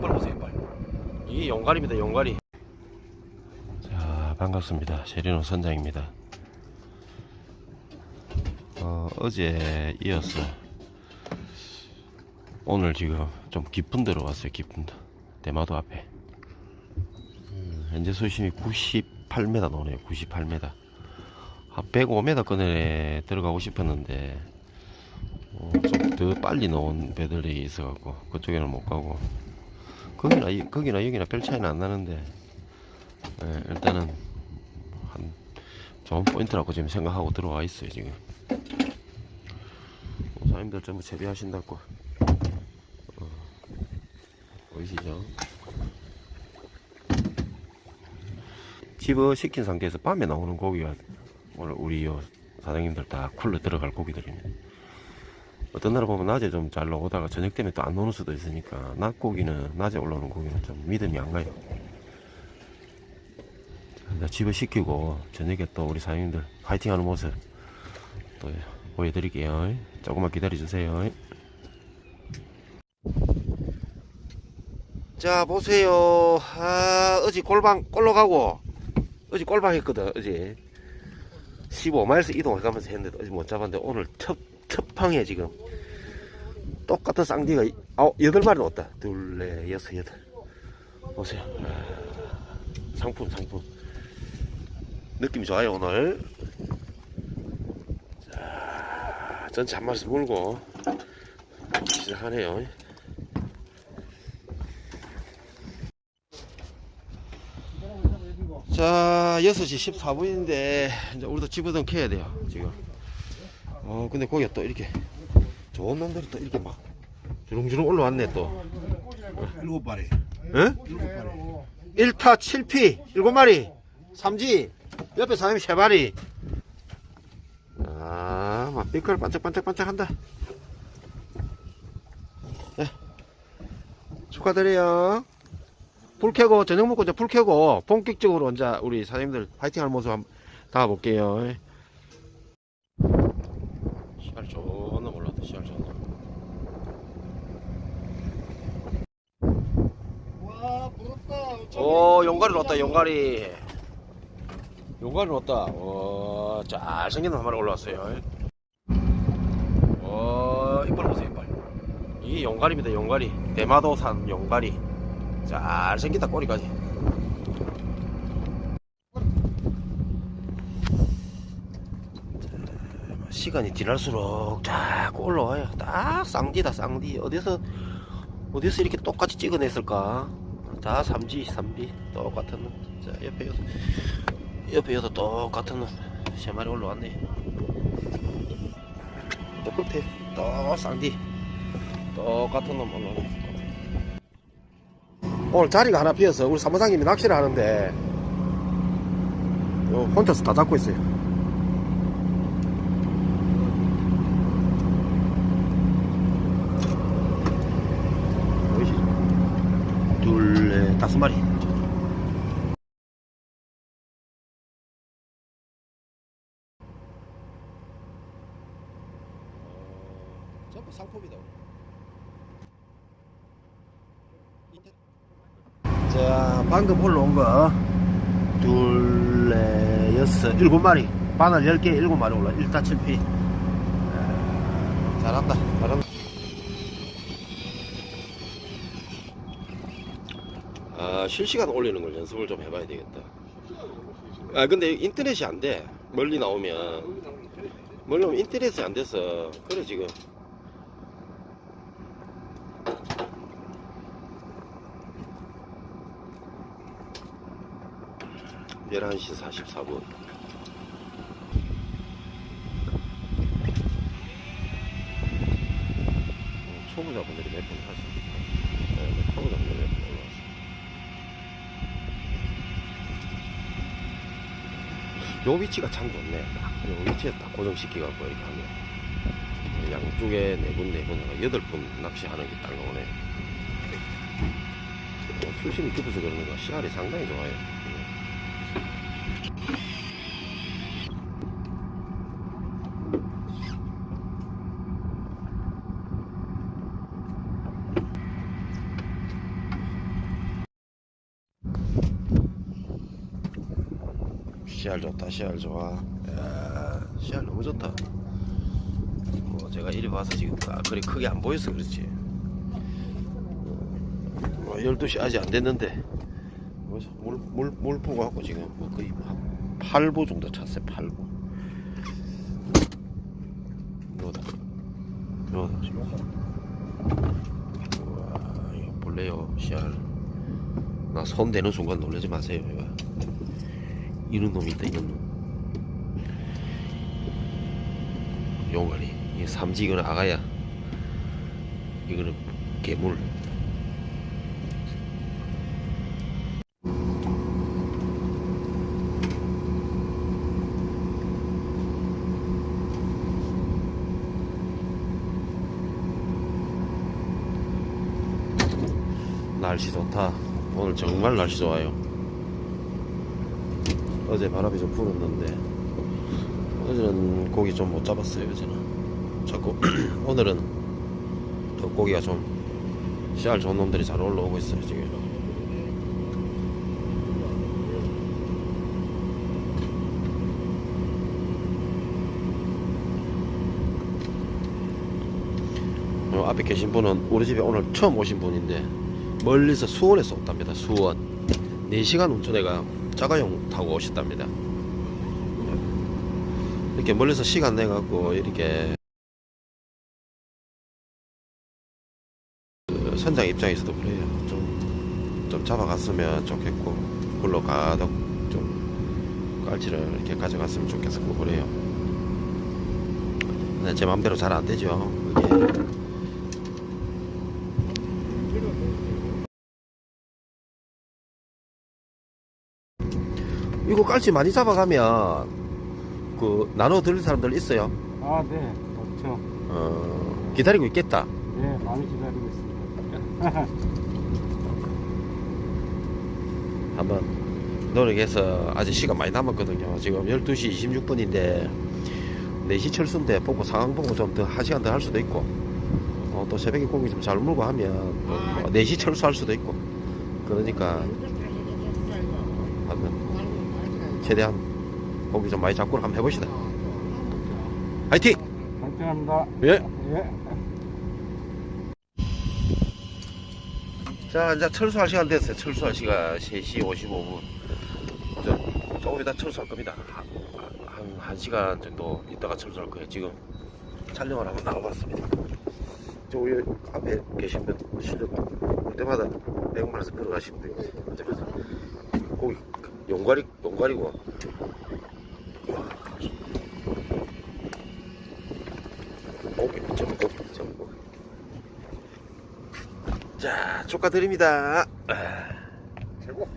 이빨 보세요 이빨 이게 용가리입니다 용가리 자 반갑습니다. 세리노 선장입니다. 어, 어제 이어서 오늘 지금 좀 깊은 데로 왔어요 깊은 데. 대마도 앞에. 음, 현재 수심이 98m 나오네요 98m 한 105m 끈에 들어가고 싶었는데 어, 좀더 빨리 나온 배들이 있어갖고 그쪽에는 못 가고 거기나 이- 거기나 여기나 별 차이는 안 나는데 예, 일단은 한 좋은 포인트라고 지금 생각하고 들어와 있어요 지금 사장님들 전부 재배하신다고 어, 보이시죠? 집어 시킨 상태에서 밤에 나오는 고기가 오늘 우리 요 사장님들 다 쿨러 들어갈 고기들입니다. 어떤 날 보면 낮에 좀 잘 나오다가 저녁 때문에 또 안 오는 수도 있으니까 낮 고기는 낮에 올라오는 고기는 좀 믿음이 안 가요. 자, 집을 시키고 저녁에 또 우리 사장님들 파이팅 하는 모습 또 보여드릴게요. 조금만 기다려주세요. 자 보세요. 아 어제 골방 골로 가고 어제 골방 했거든 어제 15마일에서 이동해 가면서 했는데 어제 못 잡았는데 오늘 첫 첫방에 지금. 똑같은 쌍디가 이- 아홉 여덟 마리 넣었다. 둘넷 여섯 여덟. 보세요. 아, 상품 상품. 느낌이 좋아요 오늘. 자 전체 한 마리씩 물고 시작하네요. 자 6시 14분인데 이제 우리도 집어던 캐야 돼요 지금 어 근데 거기가 또 이렇게 좋은 놈들이 또 이렇게 막 주렁주렁 올라왔네 또. 일곱 발에 응? 일곱 1타 7피 7마리. 3지 옆에 사람이 3마리. 아막 삐컬 반짝반짝반짝 한다. 네. 축하드려요. 불 켜고 저녁 먹고 이제 불 켜고 본격적으로 이제 우리 사장님들 파이팅 하는 모습 한번 담아볼게요 존나 몰랐다 시알 존나. 와 부럽다. 오 용가리 넣었다 용가리. 용가리 넣었다. 오 잘생긴 한 마리 올라왔어요. 오 이빨 보세요 이빨. 이게 용가리입니다 용가리. 대마도산 용가리. 잘생겼다 꼬리까지 자, 시간이 지날수록 자꾸 올라와요 딱 쌍디다 쌍디 어디서 어디서 이렇게 똑같이 찍어냈을까 다 3G, 3B 똑같은 놈. 자 옆에 여도 옆에 여도 똑같은 놈. 세 마리 올라왔네. 또 끝에 또 쌍디 똑같은 놈 올라오네. 오늘 자리가 하나 비어서 우리 사무장님이 낚시를 하는데 요 혼자서 다 잡고 있어요. 보이시죠? 둘, 넷, 다섯 마리. 전부 상품이다. 자, 방금 올라온 거 둘, 넷, 여섯, 일곱 마리. 바늘 열 개, 일곱 마리 올라. 일타 칠피. 아, 잘한다, 잘한다. 아, 실시간 올리는 걸 연습을 좀 해봐야 되겠다. 아, 근데 인터넷이 안 돼. 멀리 나오면. 멀리 오면 인터넷이 안 돼서. 그래, 지금. 열한 시 44분. 초보자분들이 몇분 하셨어요. 네, 초보자분들이 몇 분 올라왔어요. 요 위치가 참 좋네. 딱. 요 위치에 딱 고정시켜갖고 이렇게 하면. 양쪽에 네 분, 네 분, 여덟 분 낚시하는 게 딱 나오네. 어, 수심이 깊어서 그러는가 씨알이 상당히 좋아요. 씨알 좋다 씨알 좋아. 야, 씨알 너무 좋다. 뭐 제가 이리 와서 지금 아, 그리 크게 안 보여서 그렇지. 뭐 12시 아직 안 됐는데. 뭐 물, 물, 물 보고 갖고 지금 뭐 거의 한 8보 정도 찼어요 8보. 이거다. 이거다. 지금 우와 이거 볼래요 씨알. 나손 대는 순간 놀라지 마세요 이거 이런 놈이 있다 이런 놈. 용가리 이 삼지 이거는 아가야. 이거는 괴물. 날씨 좋다. 오늘 정말 날씨 좋아요 어제 바람이 좀 불었는데 어제는 고기 좀 못 잡았어요 어제는. 자꾸 오늘은 또 고기가 좀 씨알 좋은 놈들이 잘 올라오고 있어요 지금. 어, 앞에 계신 분은 우리 집에 오늘 처음 오신 분인데 멀리서 수원에서 왔답니다 수원. 4시간 운전해가 자가용 타고 오셨답니다. 이렇게 멀리서 시간 내 갖고 이렇게 그 선장 입장에서도 그래요. 좀, 좀 잡아갔으면 좋겠고 굴러 가도 좀 깔치를 이렇게 가져갔으면 좋겠고 그래요. 제 맘대로 잘 안 되죠. 그게 이거 깔치 많이 잡아가면 그 나눠 들릴 사람들 있어요 아, 네, 좋죠. 어, 기다리고 있겠다 네, 많이 기다리고 있습니다. 한번 노력해서 아직 시간 많이 남았거든요. 지금 12시 26분인데 4시 철수인데 보고 상황 보고 좀 더 한 시간 더 할 수도 있고 어, 또 새벽에 고기 좀 잘 물고 하면 또 4시 철수할 수도 있고 그러니까 한번 최대한 고기 좀 많이 잡고 한번 해봅시다. 화이팅! 파이팅합니다. 예. 예. 자, 이제 철수할 시간 됐어요. 철수할 시간 3시 55분. 저, 조금 이따 철수할 겁니다. 한, 한 1시간 정도 있다가 철수할 거예요. 지금 촬영을 한번 나와봤습니다. 저 위에 앞에 계신 분, 실력 볼 때마다 백만에서 걸어가시면 돼요. 어쩌면서 고기, 용가리, 용가리고. 고기, 전부 고기, 고기. 자, 축하드립니다. 최고.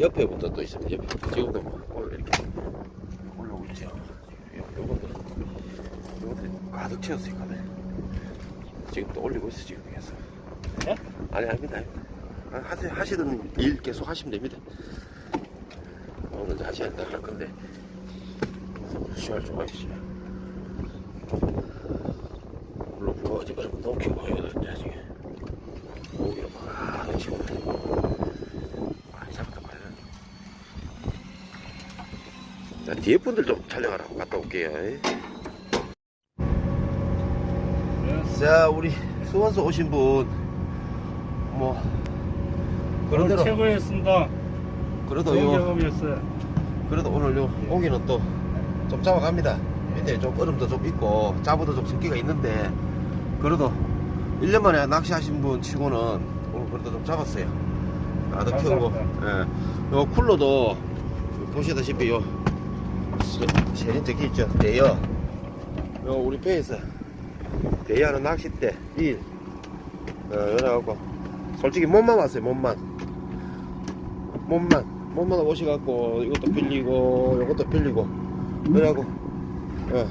옆에부터 또 있습니다. 옆에. 지금도 뭐, 이렇게 올라오고 있죠. 요, 요것도, 요것도 가득 채웠어요, 가득. 지금 또 올리고 있어, 지금 계속. 네? 아니, 아닙니다. 아닙니다. 아, 하시, 하시던 일 계속 하시면 됩니다. 오늘 하셔야 된다 할 건데. 시간 좀 하시죠. 물론 그러면 너무 키고 가야겠네, 지금. 고기를 막 치고. 많이 많이 자, 뒤에 분들 좀 촬영하러 갔다 올게요. 자, 우리 수원서 오신 분, 뭐, 그런 오늘 대로, 최고였습니다. 그래도 좋은 요, 경험이었어요. 그래도 오늘 요 고기는 또 좀 잡아갑니다. 밑에 좀 얼음도 좀 있고, 짜부도 좀 습기가 있는데, 그래도 1년 만에 낚시하신 분 치고는 오늘 그래도 좀 잡았어요. 가득 채우고, 예. 요 쿨러도 보시다시피 요 세- 세린 적이 있죠. 대여. 요 우리 배에서 대여하는 낚싯대, 릴. 어, 이래갖고, 솔직히 몸만 왔어요, 몸만. 몸만. 몸만 오셔갖고, 이것도 빌리고, 이것도 빌리고. 그래갖고, 예.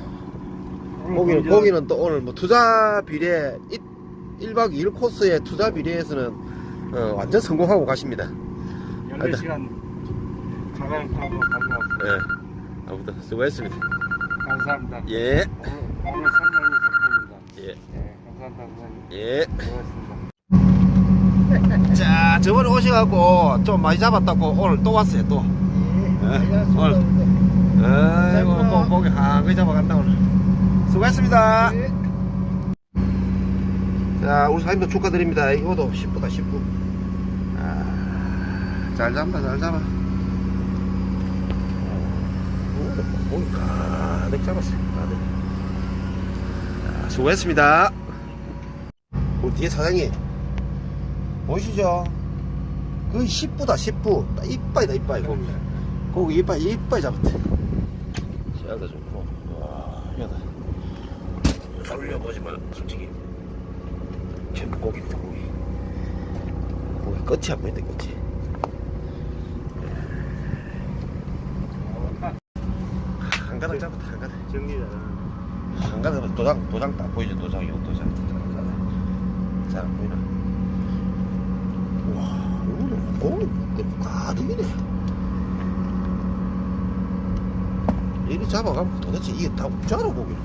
고기는, 고기는 또 오늘 뭐 투자 비례, 1, 박 2일 코스의 투자 비례에서는 어, 완전 성공하고 가십니다. 14시간 자가용 타고 가져왔어요. 예. 아무튼 수고했습니다. 감사합니다. 예. 오늘, 오늘 선장님 덕분입니다. 예. 예, 감사합니다. 선생님. 예. 수고하셨습니다. 자 저번에 오셔갖고 좀 많이 잡았다고 오늘 또 왔어요 또. 오늘. 아이고 고, 고기 한거리 잡아간다 오늘. 수고했습니다. 자 우리 사장님도 축하드립니다. 이거도 10부다 10부 아, 잘 잡다 잘 잡아. 고기 가득 잡았어요 가득. 자, 수고했습니다. 우리 뒤에 사장님 보이시죠? 거의 10부다 10부. 이빠이다 이빠이 고기. 고기 이빠이 이빠이 잡았대. 씨알도 좋고 와 희한하다. 올려보지만 솔직히. 전부 고기입니다 고기. 고기 끝이 안 보인다 끝이. 한 가닥 잡았다 한 가닥. 정리다. 한 가닥 도장 도장 딱 보이죠 도장 요 도장. 자 보이나? 와 고기 가득이네. 이리 잡아가면 도대체 이게 다 없잖아 고기를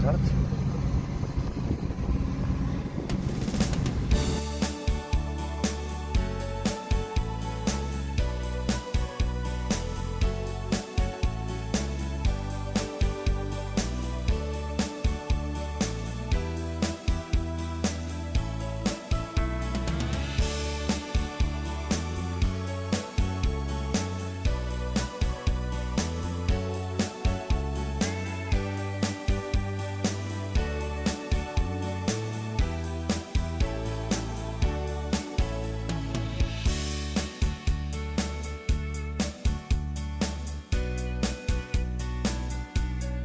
Gerhard.